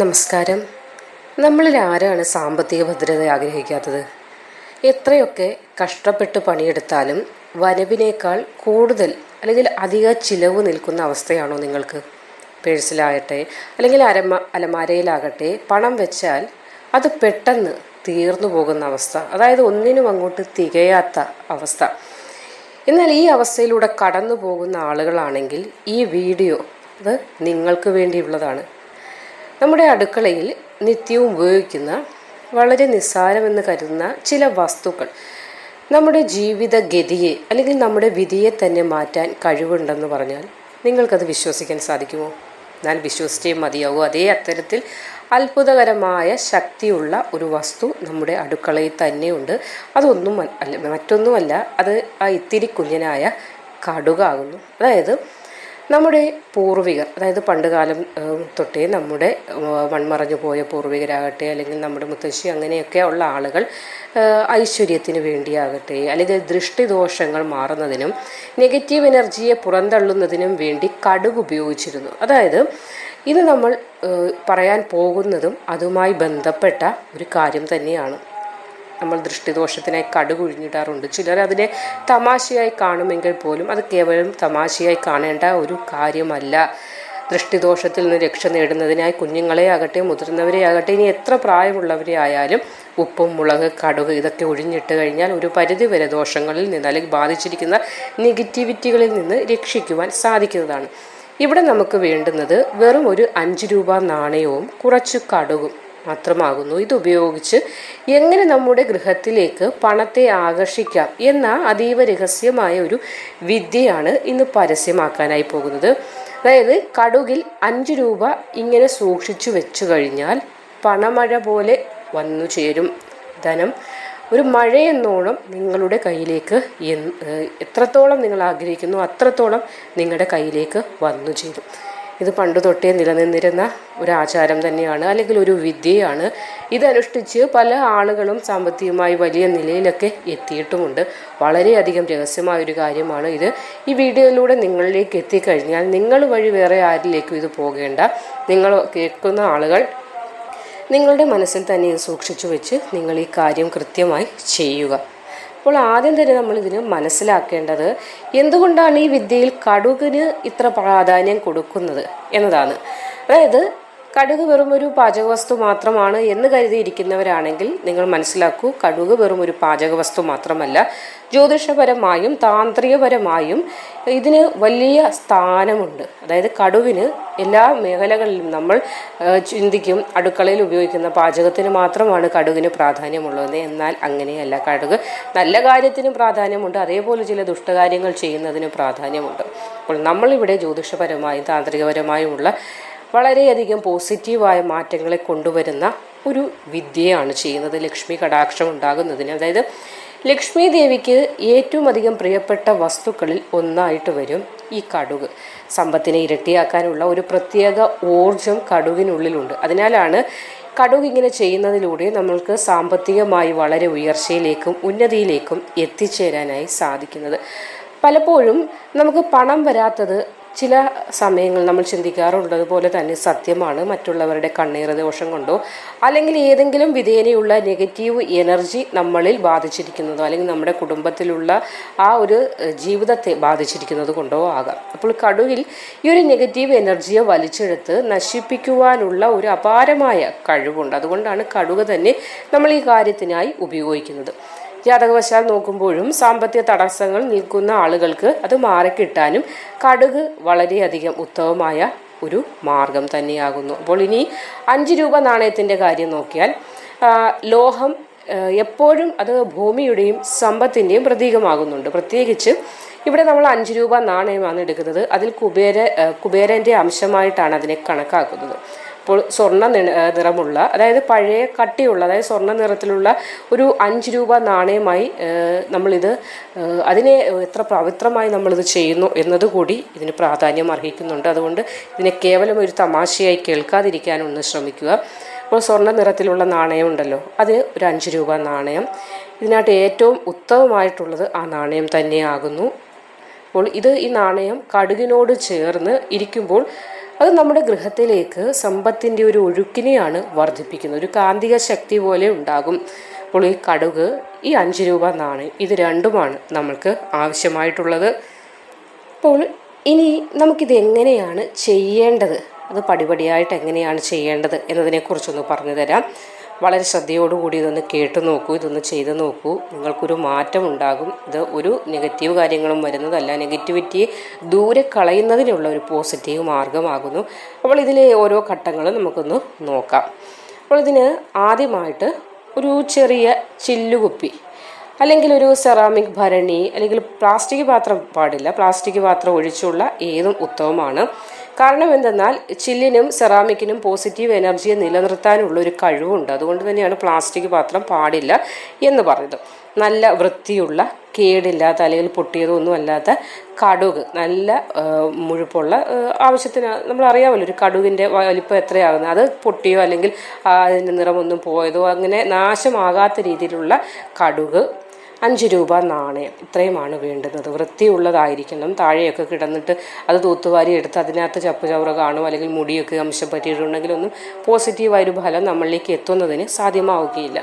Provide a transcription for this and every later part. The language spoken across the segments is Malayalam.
നമസ്കാരം. നമ്മളിൽ ആരാണ് സാമ്പത്തിക ഭദ്രത ആഗ്രഹിക്കാത്തത്? എത്രയൊക്കെ കഷ്ടപ്പെട്ട് പണിയെടുത്താലും വരവിനേക്കാൾ കൂടുതൽ അല്ലെങ്കിൽ അധിക ചിലവ് നിൽക്കുന്ന അവസ്ഥയാണോ നിങ്ങൾക്ക്? പേഴ്സിലാകട്ടെ അല്ലെങ്കിൽ അരമ അലമാരയിലാകട്ടെ പണം വെച്ചാൽ അത് പെട്ടെന്ന് തീർന്നു പോകുന്ന അവസ്ഥ. അതായത് ഒന്നിനും അങ്ങോട്ട് തികയാത്ത അവസ്ഥ. എന്നാൽ ഈ അവസ്ഥയിലൂടെ കടന്നു പോകുന്ന ആളുകളാണെങ്കിൽ ഈ വീഡിയോ അത് നിങ്ങൾക്ക് വേണ്ടിയുള്ളതാണ്. നമ്മുടെ അടുക്കളയിൽ നിത്യവും ഉപയോഗിക്കുന്ന വളരെ നിസ്സാരമെന്ന് കരുതുന്ന ചില വസ്തുക്കൾ നമ്മുടെ ജീവിതഗതിയെ അല്ലെങ്കിൽ നമ്മുടെ വിധിയെ തന്നെ മാറ്റാൻ കഴിവുണ്ടെന്ന് പറഞ്ഞാൽ നിങ്ങൾക്കത് വിശ്വസിക്കാൻ സാധിക്കുമോ? ഞാൻ വിശ്വസിച്ചേ മതിയാകൂ അതേ അത്തരത്തിൽ അത്ഭുതകരമായ ശക്തിയുള്ള ഒരു വസ്തു നമ്മുടെ അടുക്കളയിൽ തന്നെയുണ്ട്. അതൊന്നും അല്ല മറ്റൊന്നുമല്ല അത് ആ ഇത്തിരി കുഞ്ഞനായ കടുകാകുന്നു. അതായത് നമ്മുടെ പൂർവികർ അതായത് പണ്ടുകാലം കാലം തൊട്ടേ നമ്മുടെ മൺമറഞ്ഞു പോയ പൂർവികരാകട്ടെ അല്ലെങ്കിൽ നമ്മുടെ മുത്തശ്ശി അങ്ങനെയൊക്കെ ഉള്ള ആളുകൾ ഐശ്വര്യത്തിന് വേണ്ടിയാകട്ടെ അല്ലെങ്കിൽ ദൃഷ്ടിദോഷങ്ങൾ മാറുന്നതിനും നെഗറ്റീവ് എനർജിയെ പുറന്തള്ളുന്നതിനും വേണ്ടി കടുക് ഉപയോഗിച്ചിരുന്നു. അതായത് ഇത് നമ്മൾ പറയാൻ പോകുന്നതും അതുമായി ബന്ധപ്പെട്ട ഒരു കാര്യം തന്നെയാണ്. നമ്മൾ ദൃഷ്ടിദോഷത്തിനായി കടുകുഴിഞ്ഞിടാറുണ്ട്. ചിലർ അതിനെ തമാശയായി കാണുമെങ്കിൽ പോലും അത് കേവലം തമാശയായി കാണേണ്ട ഒരു കാര്യമല്ല. ദൃഷ്ടിദോഷത്തിൽ നിന്ന് രക്ഷ നേടുന്നതിനായി കുഞ്ഞുങ്ങളെ ആകട്ടെ മുതിർന്നവരെ ആകട്ടെ ഇനി എത്ര പ്രായമുള്ളവരെ ആയാലും ഉപ്പും മുളക് കടുക് ഇതൊക്കെ ഒഴിഞ്ഞിട്ട് കഴിഞ്ഞാൽ ഒരു പരിധി വരെ ദോഷങ്ങളിൽ നിന്ന് അല്ലെങ്കിൽ ബാധിച്ചിരിക്കുന്ന നെഗറ്റിവിറ്റികളിൽ നിന്ന് രക്ഷിക്കുവാൻ സാധിക്കുന്നതാണ്. ഇവിടെ നമുക്ക് വേണ്ടുന്നത് വെറും ഒരു അഞ്ച് രൂപ നാണയവും കുറച്ച് കടുകും. മാത്രമാകുന്നു. ഇതുപയോഗിച്ച് എങ്ങനെ നമ്മുടെ ഗൃഹത്തിലേക്ക് പണത്തെ ആകർഷിക്കാം എന്ന അതീവ രഹസ്യമായ ഒരു വിദ്യയാണ് ഇന്ന് പരസ്യമാക്കാനായി പോകുന്നത്. അതായത് കടുകിൽ അഞ്ച് രൂപ ഇങ്ങനെ സൂക്ഷിച്ചു വെച്ചു കഴിഞ്ഞാൽ പണമഴ പോലെ വന്നു ചേരും. ധനം. ഒരു മഴയെന്നോണം നിങ്ങളുടെ കയ്യിലേക്ക് എത്രത്തോളം നിങ്ങൾ ആഗ്രഹിക്കുന്നു അത്രത്തോളം നിങ്ങളുടെ കയ്യിലേക്ക് വന്നു ചേരും. ഇത് പണ്ട് തൊട്ടേ നിലനിന്നിരുന്ന ഒരു ആചാരം തന്നെയാണ് അല്ലെങ്കിൽ ഒരു വിദ്യയാണ്. ഇതനുഷ്ഠിച്ച് പല ആളുകളും സാമ്പത്തികമായി വലിയ നിലയിലൊക്കെ എത്തിയിട്ടുമുണ്ട്. വളരെയധികം രഹസ്യമായ ഒരു കാര്യമാണ് ഇത്. ഈ വീഡിയോയിലൂടെ നിങ്ങളിലേക്ക് എത്തിക്കഴിഞ്ഞാൽ നിങ്ങൾ വഴി വേറെ ആരിലേക്കും ഇത് പോകേണ്ട. നിങ്ങൾ കേൾക്കുന്ന ആളുകൾ നിങ്ങളുടെ മനസ്സിൽ തന്നെ സൂക്ഷിച്ചു വെച്ച് നിങ്ങൾ ഈ കാര്യം കൃത്യമായി ചെയ്യുക. അപ്പോൾ ആദ്യം തന്നെ നമ്മൾ ഇതിന് മനസ്സിലാക്കേണ്ടത് എന്തുകൊണ്ടാണ് ഈ വിദ്യയിൽ കടുകിന് ഇത്ര പ്രാധാന്യം കൊടുക്കുന്നത് എന്നതാണ്. അതായത് കടുക് വെറും ഒരു പാചകവസ്തു മാത്രമാണ് എന്ന് കരുതിയിരിക്കുന്നവരാണെങ്കിൽ നിങ്ങൾ മനസ്സിലാക്കൂ കടുക് വെറും ഒരു പാചകവസ്തു മാത്രമല്ല ജ്യോതിഷപരമായും താന്ത്രികപരമായും ഇതിന് വലിയ സ്ഥാനമുണ്ട്. അതായത് കടുവിന് എല്ലാ മേഖലകളിലും നമ്മൾ ചിന്തിക്കും അടുക്കളയിൽ ഉപയോഗിക്കുന്ന പാചകത്തിന് മാത്രമാണ് കടുകിന് പ്രാധാന്യമുള്ളത്. എന്നാൽ അങ്ങനെയല്ല കടുക് നല്ല കാര്യത്തിനും പ്രാധാന്യമുണ്ട് അതേപോലെ ചില ദുഷ്ടകാര്യങ്ങൾ ചെയ്യുന്നതിന് പ്രാധാന്യമുണ്ട്. അപ്പോൾ നമ്മളിവിടെ ജ്യോതിഷപരമായും താന്ത്രികപരമായുമുള്ള വളരെയധികം പോസിറ്റീവായ മാറ്റങ്ങളെ കൊണ്ടുവരുന്ന ഒരു വിദ്യയാണ് ചെയ്യുന്നത്. ലക്ഷ്മി കടാക്ഷം ഉണ്ടാകുന്നതിന്. അതായത് ലക്ഷ്മി ദേവിക്ക് ഏറ്റവും അധികം പ്രിയപ്പെട്ട വസ്തുക്കളിൽ ഒന്നായിട്ട് വരും ഈ കടുക്. സമ്പത്തിനെ ഇരട്ടിയാക്കാനുള്ള ഒരു പ്രത്യേക ഊർജം കടുകിനുള്ളിലുണ്ട്. അതിനാലാണ് കടുക് ഇങ്ങനെ ചെയ്യുന്നതിലൂടെ നമ്മൾക്ക് സാമ്പത്തികമായി വളരെ ഉയർച്ചയിലേക്കും ഉന്നതിയിലേക്കും എത്തിച്ചേരാനായി സാധിക്കുന്നത്. പലപ്പോഴും നമുക്ക് പണം വരാത്തത് ചില സമയങ്ങൾ നമ്മൾ ചിന്തിക്കാറുള്ളത് പോലെ തന്നെ സത്യമാണ്. മറ്റുള്ളവരുടെ കണ്ണീർ ദോഷം കൊണ്ടോ അല്ലെങ്കിൽ ഏതെങ്കിലും വിധേനയുള്ള നെഗറ്റീവ് എനർജി നമ്മളിൽ ബാധിച്ചിരിക്കുന്നതോ അല്ലെങ്കിൽ നമ്മുടെ കുടുംബത്തിലുള്ള ആ ഒരു ജീവിതത്തെ ബാധിച്ചിരിക്കുന്നത് കൊണ്ടോ ആകാം. അപ്പോൾ കടുവിൽ ഈ ഒരു നെഗറ്റീവ് എനർജിയെ വലിച്ചെടുത്ത് നശിപ്പിക്കുവാനുള്ള ഒരു അപാരമായ കഴിവുണ്ട്. അതുകൊണ്ടാണ് കടുവ തന്നെ നമ്മൾ ഈ കാര്യത്തിനായി ഉപയോഗിക്കുന്നത്. ജാതകവശാൽ നോക്കുമ്പോഴും സാമ്പത്തിക തടസ്സങ്ങൾ നിൽക്കുന്ന ആളുകൾക്ക് അത് മാറിക്കിട്ടാനും കടുക് വളരെയധികം ഉത്തമമായ ഒരു മാർഗം തന്നെയാകുന്നു. അപ്പോൾ ഇനി അഞ്ച് രൂപ നാണയത്തിന്റെ കാര്യം നോക്കിയാൽ ലോഹം എപ്പോഴും അത് ഭൂമിയുടെയും സമ്പത്തിന്റെയും പ്രതീകമാകുന്നുണ്ട്. പ്രത്യേകിച്ച് ഇവിടെ നമ്മൾ അഞ്ച് രൂപ നാണയമാണ് എടുക്കുന്നത്. അതിൽ കുബേര കുബേരന്റെ അംശമായിട്ടാണ് അതിനെ കണക്കാക്കുന്നത്. സ്വർണ നിറമുള്ള അതായത് പഴയ കട്ടിയുള്ള അതായത് സ്വർണ നിറത്തിലുള്ള ഒരു അഞ്ച് രൂപ നാണയമായി നമ്മളിത് അതിനെ എത്ര പവിത്രമായി നമ്മളിത് ചെയ്യുന്നു എന്നതുകൂടി ഇതിന് പ്രാധാന്യം അർഹിക്കുന്നുണ്ട്. അതുകൊണ്ട് ഇതിനെ കേവലം ഒരു തമാശയായി കേൾക്കാതിരിക്കാനൊന്ന് ശ്രമിക്കുക. ഇപ്പോൾ സ്വർണ നിറത്തിലുള്ള നാണയം ഉണ്ടല്ലോ അത് ഒരു അഞ്ച് രൂപ നാണയം. ഇതിനകത്ത് ഏറ്റവും ഉത്തമമായിട്ടുള്ളത് ആ നാണയം തന്നെയാകുന്നു. അപ്പോൾ ഇത് ഈ നാണയം കടുകിനോട് ചേർന്ന് ഇരിക്കുമ്പോൾ അത് നമ്മുടെ ഗൃഹത്തിലേക്ക് സമ്പത്തിന്റെ ഒരു ഒഴുക്കിനെയാണ് വർദ്ധിപ്പിക്കുന്നത്. ഒരു കാന്തിക ശക്തി പോലെ ഉണ്ടാകും. അപ്പോൾ ഈ കടുക് ഈ അഞ്ച് രൂപ നാണയം ഇത് രണ്ടുമാണ് നമ്മൾക്ക് ആവശ്യമായിട്ടുള്ളത്. അപ്പോൾ ഇനി നമുക്കിത് എങ്ങനെയാണ് ചെയ്യേണ്ടത്? അത് പടിപടിയായിട്ട് എങ്ങനെയാണ് ചെയ്യേണ്ടത് എന്നതിനെക്കുറിച്ചൊന്ന് പറഞ്ഞു തരാം. വളരെ ശ്രദ്ധയോടുകൂടി ഇതൊന്ന് കേട്ട് നോക്കൂ ഇതൊന്ന് ചെയ്ത് നോക്കൂ. നിങ്ങൾക്കൊരു മാറ്റം ഉണ്ടാകും ഇത് ഒരു നെഗറ്റീവ് കാര്യങ്ങളും വരുന്നതല്ല. നെഗറ്റിവിറ്റിയെ ദൂരെ കളയുന്നതിനുള്ള ഒരു പോസിറ്റീവ് മാർഗമാകുന്നു. അപ്പോൾ ഇതിലെ ഓരോ ഘട്ടങ്ങളും നമുക്കൊന്ന് നോക്കാം. അപ്പോൾ ഇതിന് ആദ്യമായിട്ട് ഒരു ചെറിയ ചില്ലുകുപ്പി അല്ലെങ്കിൽ ഒരു സെറാമിക് ഭരണി അല്ലെങ്കിൽ പ്ലാസ്റ്റിക് പാത്രം പാടില്ല. പ്ലാസ്റ്റിക് പാത്രം ഒഴിച്ചുള്ള ഏതും ഉത്തമമാണ്. കാരണം എന്തെന്നാൽ ചില്ലിനും സെറാമിക്കിനും പോസിറ്റീവ് എനർജിയെ നിലനിർത്താനുള്ള ഒരു കഴിവുണ്ട്. അതുകൊണ്ട് തന്നെയാണ് പ്ലാസ്റ്റിക് പാത്രം പാടില്ല എന്ന് പറഞ്ഞത് നല്ല വൃത്തിയുള്ള കേടില്ലാത്ത അല്ലെങ്കിൽ പൊട്ടിയതോ ഒന്നും അല്ലാത്ത കടുക് നല്ല മുഴുപ്പുള്ള ആവശ്യത്തിന് നമ്മൾ അറിയാമല്ലോ ഒരു കടുകിന്റെ വലിപ്പം എത്രയാകുന്നത്. അത് പൊട്ടിയോ അല്ലെങ്കിൽ അതിന്റെ നിറമൊന്നും പോയതോ അങ്ങനെ നാശമാകാത്ത രീതിയിലുള്ള കടുക് അഞ്ച് രൂപ നാണയം. ഇത്രയുമാണ് വേണ്ടുന്നത്. വൃത്തിയുള്ളതായിരിക്കണം. താഴെയൊക്കെ കിടന്നിട്ട് അത് തൂത്തുവാരി എടുത്ത് അതിനകത്ത് ചപ്പ് ചവറ കാണും അല്ലെങ്കിൽ മുടിയൊക്കെ അംശം പറ്റിയിട്ടുണ്ടെങ്കിൽ ഒന്നും പോസിറ്റീവായൊരു ഫലം നമ്മളിലേക്ക് എത്തുന്നതിന് സാധ്യമാവുകയില്ല.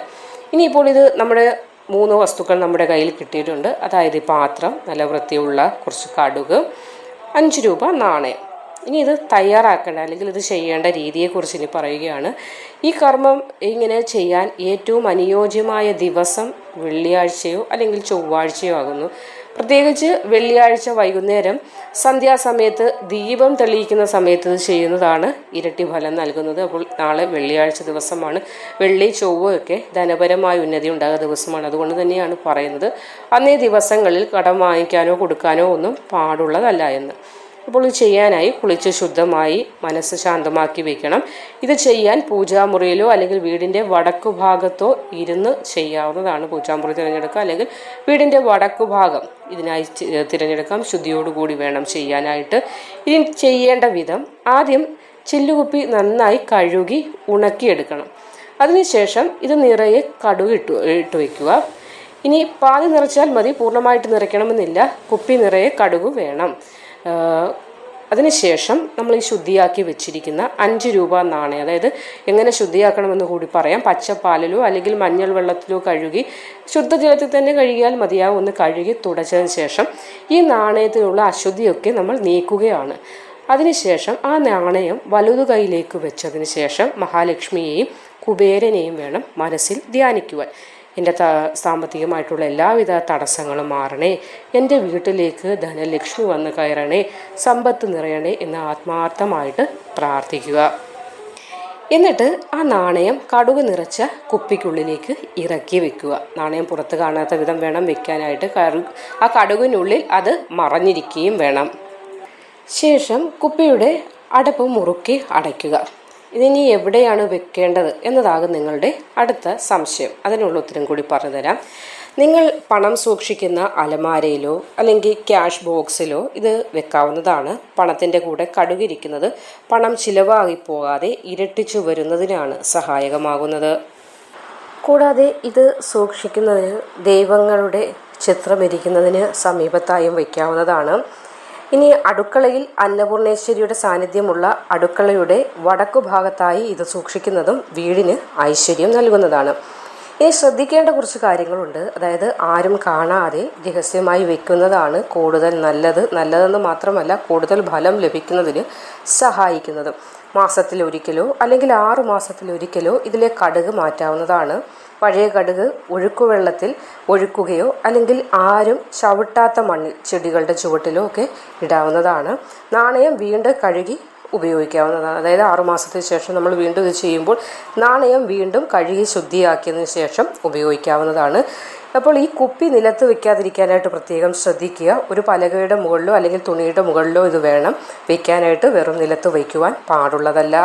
ഇനിയിപ്പോൾ ഇത് നമ്മുടെ മൂന്ന് വസ്തുക്കൾ നമ്മുടെ കയ്യിൽ കിട്ടിയിട്ടുണ്ട്. അതായത് പാത്രം നല്ല വൃത്തിയുള്ള കുറച്ച് കടുക് അഞ്ച് രൂപ നാണയം. ഇനി ഇത് തയ്യാറാക്കേണ്ട അല്ലെങ്കിൽ ഇത് ചെയ്യേണ്ട രീതിയെക്കുറിച്ച് ഇനി പറയുകയാണ്. ഈ കർമ്മം ഇങ്ങനെ ചെയ്യാൻ ഏറ്റവും അനുയോജ്യമായ ദിവസം വെള്ളിയാഴ്ചയോ അല്ലെങ്കിൽ ചൊവ്വാഴ്ചയോ ആകുന്നു. പ്രത്യേകിച്ച് വെള്ളിയാഴ്ച വൈകുന്നേരം സന്ധ്യാസമയത്ത് ദീപം തെളിയിക്കുന്ന സമയത്ത് ചെയ്യുന്നതാണ് ഇരട്ടി ഫലം നൽകുന്നത്. അപ്പോൾ നാളെ വെള്ളിയാഴ്ച ദിവസമാണ്. വെള്ളി ചൊവ്വയൊക്കെ ധനപരമായ ഉന്നതി ഉണ്ടാകുന്ന ദിവസമാണ്. അതുകൊണ്ട് തന്നെയാണ് പറയുന്നത്. അന്നേ ദിവസങ്ങളിൽ കടം വാങ്ങിക്കാനോ കൊടുക്കാനോ ഒന്നും പാടുള്ളതല്ല എന്ന്. അപ്പോൾ ഇത് ചെയ്യാനായി കുളിച്ച് ശുദ്ധമായി മനസ്സ് ശാന്തമാക്കി വെക്കണം. ഇത് ചെയ്യാൻ പൂജാമുറിയിലോ അല്ലെങ്കിൽ വീടിന്റെ വടക്കു ഭാഗത്തോ ഇരുന്ന് ചെയ്യാവുന്നതാണ് പൂജാമുറി തിരഞ്ഞെടുക്കുക. അല്ലെങ്കിൽ വീടിന്റെ വടക്കു ഭാഗം ഇതിനായി തിരഞ്ഞെടുക്കാം. ശുദ്ധിയോടുകൂടി വേണം ചെയ്യാനായിട്ട്. ഇനി ചെയ്യേണ്ട വിധം ആദ്യം ചില്ലുകുപ്പി നന്നായി കഴുകി ഉണക്കിയെടുക്കണം. അതിനുശേഷം ഇത് നിറയെ കടുക് ഇട്ടു ഇട്ട് വയ്ക്കുക ഇനി പാതി നിറച്ചാൽ മതി. പൂർണമായിട്ട് നിറയ്ക്കണമെന്നില്ല. കുപ്പി നിറയെ കടുക് വേണം. അതിനുശേഷം നമ്മൾ ഈ ശുദ്ധിയാക്കി വെച്ചിരിക്കുന്ന അഞ്ച് രൂപ നാണയം അതായത് എങ്ങനെ ശുദ്ധിയാക്കണമെന്ന് കൂടി പറയാം. പച്ചപ്പാലിലോ അല്ലെങ്കിൽ മഞ്ഞൾ വെള്ളത്തിലോ കഴുകി ശുദ്ധജലത്തിൽ തന്നെ കഴുകിയാൽ മതിയാവും ഒന്ന് കഴുകി തുടച്ചതിന് ശേഷം ഈ നാണയത്തിലുള്ള അശുദ്ധിയൊക്കെ നമ്മൾ നീക്കുകയാണ്. അതിനുശേഷം ആ നാണയം വലതു കൈയിലേക്ക് വെച്ചതിന് ശേഷം മഹാലക്ഷ്മിയെയും കുബേരനെയും വേണം മനസ്സിൽ ധ്യാനിക്കുവാൻ. എന്റെ സാമ്പത്തികമായിട്ടുള്ള എല്ലാവിധ തടസ്സങ്ങളും മാറണേ. എന്റെ വീട്ടിലേക്ക് ധനലക്ഷ്മി വന്ന് കയറണേ. സമ്പത്ത് നിറയണേ എന്ന് ആത്മാർത്ഥമായിട്ട് പ്രാർത്ഥിക്കുക. എന്നിട്ട് ആ നാണയം കടുക് നിറച്ച കുപ്പിക്കുള്ളിലേക്ക് ഇറക്കി വെക്കുക. നാണയം പുറത്ത് കാണാത്ത വിധം വേണം വെക്കാനായിട്ട്. ആ കടുകിനുള്ളിൽ അത് മറഞ്ഞിരിക്കുകയും വേണം. ശേഷം കുപ്പിയുടെ അടപ്പ് മുറുക്കി അടയ്ക്കുക. ഇതിനി എവിടെയാണ് വെക്കേണ്ടത് എന്നതാകും നിങ്ങളുടെ അടുത്ത സംശയം. അതിനുള്ള ഉത്തരം കൂടി പറഞ്ഞുതരാം നിങ്ങൾ പണം സൂക്ഷിക്കുന്ന അലമാരയിലോ അല്ലെങ്കിൽ ക്യാഷ് ബോക്സിലോ ഇത് വെക്കാവുന്നതാണ്. പണത്തിന്റെ കൂടെ കടുകിരിക്കുന്നത് പണം ചിലവാകി പോകാതെ ഇരട്ടിച്ചു വരുന്നതിനാണ് സഹായകമാകുന്നത്. കൂടാതെ ഇത് സൂക്ഷിക്കുന്നതിന് ദൈവങ്ങളുടെ ചിത്രമിരിക്കുന്നതിന് സമീപത്തായും വയ്ക്കാവുന്നതാണ് ഇനി അടുക്കളയിൽ അന്നപൂർണേശ്വരിയുടെ സാന്നിധ്യമുള്ള അടുക്കളയുടെ വടക്കു ഭാഗത്തായി ഇത് സൂക്ഷിക്കുന്നതും വീടിന് ഐശ്വര്യം നൽകുന്നതാണ്. ഇനി ശ്രദ്ധിക്കേണ്ട കുറച്ച് കാര്യങ്ങളുണ്ട്. അതായത് ആരും കാണാതെ രഹസ്യമായി വെക്കുന്നതാണ് കൂടുതൽ നല്ലത്. നല്ലതെന്ന് മാത്രമല്ല കൂടുതൽ ഫലം ലഭിക്കുന്നതിന് സഹായിക്കുന്നത്. മാസത്തിലൊരിക്കലോ അല്ലെങ്കിൽ ആറു മാസത്തിലൊരിക്കലോ ഇതിലെ കടുക് മാറ്റാവുന്നതാണ്. പഴയ കടുക് ഒഴുക്കുവെള്ളത്തിൽ ഒഴുക്കുകയോ അല്ലെങ്കിൽ ആരും ചവിട്ടാത്ത മണ്ണിൽ ചെടികളുടെ ചുവട്ടിലോ ഒക്കെ ഇടാവുന്നതാണ്. നാണയം വീണ്ടും കഴുകി ഉപയോഗിക്കാവുന്നതാണ്. അതായത് ആറുമാസത്തിന് ശേഷം നമ്മൾ വീണ്ടും ഇത് ചെയ്യുമ്പോൾ നാണയം വീണ്ടും കഴുകി ശുദ്ധിയാക്കിയതിന് ശേഷം ഉപയോഗിക്കാവുന്നതാണ്. അപ്പോൾ ഈ കുപ്പി നിലത്ത് വെക്കാതിരിക്കാനായിട്ട് പ്രത്യേകം ശ്രദ്ധിക്കുക. ഒരു പലകയുടെ മുകളിലോ അല്ലെങ്കിൽ തുണിയുടെ മുകളിലോ ഇത് വേണം വെക്കാനായിട്ട് വെറും നിലത്ത് വയ്ക്കുവാൻ പാടുള്ളതല്ല.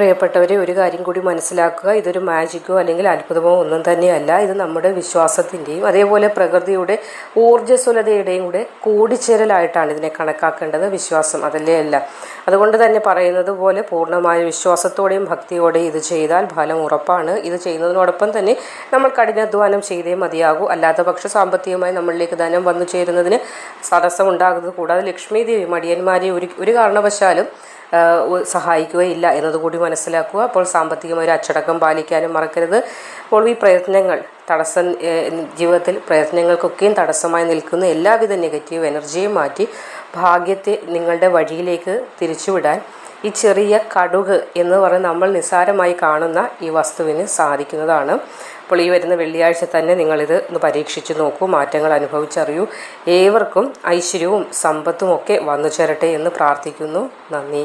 പ്രിയപ്പെട്ടവരെ ഒരു കാര്യം കൂടി മനസ്സിലാക്കുക. ഇതൊരു മാജിക്കോ അല്ലെങ്കിൽ അത്ഭുതമോ ഒന്നും തന്നെയല്ല. ഇത് നമ്മുടെ വിശ്വാസത്തിന്റെയും അതേപോലെ പ്രകൃതിയുടെ ഊർജസ്വലതയുടെയും കൂടെ കൂടിച്ചേരലായിട്ടാണ് ഇതിനെ കണക്കാക്കേണ്ടത്. വിശ്വാസം അതല്ലേ അല്ല. അതുകൊണ്ട് തന്നെ പറയുന്നത് പോലെ പൂർണമായ വിശ്വാസത്തോടെയും ഭക്തിയോടെയും ഇത് ചെയ്താൽ ഫലം ഉറപ്പാണ്. ഇത് ചെയ്യുന്നതിനോടൊപ്പം തന്നെ നമ്മൾ കഠിനാധ്വാനം ചെയ്തേ മതിയാകൂ. അല്ലാത്ത പക്ഷം സാമ്പത്തികമായി നമ്മളിലേക്ക് ധനം വന്നു ചേരുന്നതിന് സദസ്സം ഉണ്ടാകുന്നത് കൂടാതെ ലക്ഷ്മി ദേവി മടിയന്മാരെ ഒരു ഒരു കാരണവശാലും സഹായിക്കുകയില്ല എന്നതുകൂടി മനസ്സിലാക്കുക. അപ്പോൾ സാമ്പത്തികമായ ഒരു അച്ചടക്കം പാലിക്കാനും മറക്കരുത്. അപ്പോൾ ഈ പ്രയത്നങ്ങൾ തടസ്സം ജീവിതത്തിൽ പ്രയത്നങ്ങൾക്കൊക്കെയും തടസ്സമായി നിൽക്കുന്ന എല്ലാവിധ നെഗറ്റീവ് എനർജിയും മാറ്റി ഭാഗ്യത്തെ നിങ്ങളുടെ വഴിയിലേക്ക് തിരിച്ചുവിടാൻ ഈ ചെറിയ കടുക് എന്ന് പറഞ്ഞ് നമ്മൾ നിസ്സാരമായി കാണുന്ന ഈ വസ്തുവിന് സാധിക്കുന്നതാണ്. അപ്പോൾ ഈ വരുന്ന വെള്ളിയാഴ്ച തന്നെ നിങ്ങളിത് ഒന്ന് പരീക്ഷിച്ച് നോക്കൂ മാറ്റങ്ങൾ അനുഭവിച്ചറിയൂ. ഏവർക്കും ഐശ്വര്യവും സമ്പത്തും ഒക്കെ വന്നു ചേരട്ടെ എന്ന് പ്രാർത്ഥിക്കുന്നു. നന്ദി.